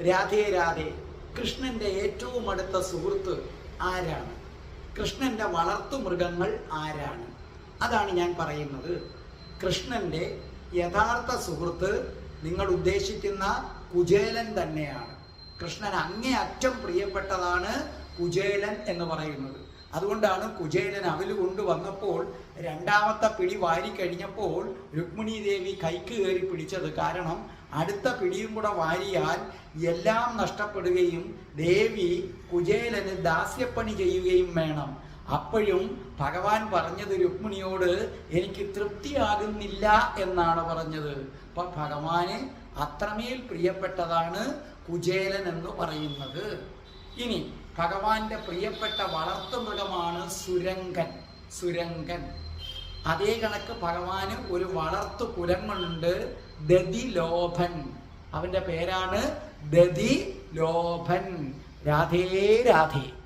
രാധേ രാധേ. കൃഷ്ണന്റെ ഏറ്റവും അടുത്ത സുഹൃത്ത് ആരാണ്? കൃഷ്ണന്റെ വളർത്തു മൃഗങ്ങൾ ആരാണ്? അതാണ് ഞാൻ പറയുന്നത്. കൃഷ്ണന്റെ യഥാർത്ഥ സുഹൃത്ത് നിങ്ങൾ ഉദ്ദേശിക്കുന്ന കുചേലൻ തന്നെയാണ്. കൃഷ്ണൻ അങ്ങേയറ്റം പ്രിയപ്പെട്ടതാണ് കുചേലൻ എന്ന് പറയുന്നത്. അതുകൊണ്ടാണ് കുചേലൻ അവൽ കൊണ്ടുവന്നപ്പോൾ രണ്ടാമത്തെ പിടി വാരിക്കഴിഞ്ഞപ്പോൾ രുക്മിണി ദേവി കൈക്ക് കയറി പിടിച്ചത്. കാരണം അടുത്ത പിടിയും കൂടെ വാരിയാൽ എല്ലാം നഷ്ടപ്പെടുകയും ദേവി കുചേലന് ദാസ്യപ്പണി ചെയ്യുകയും വേണം. അപ്പോഴും ഭഗവാൻ പറഞ്ഞത് രുക്മിണിയോട് എനിക്ക് തൃപ്തിയാകുന്നില്ല എന്നാണ് പറഞ്ഞത്. അപ്പൊ ഭഗവാന് അത്രമേൽ പ്രിയപ്പെട്ടതാണ് കുചേലൻ എന്ന് പറയുന്നത്. ഇനി ഭഗവാന്റെ പ്രിയപ്പെട്ട വളർത്തുമൃഗമാണ് സുരങ്കൻ സുരങ്കൻ അതേ കണക്ക് ഭഗവാന് ഒരു വളർത്തു കുലങ്ങളുണ്ട് ദതിലോഭൻ. അവന്റെ പേരാണ് ദതി ദതിലോഭൻ. രാധേ രാധേ.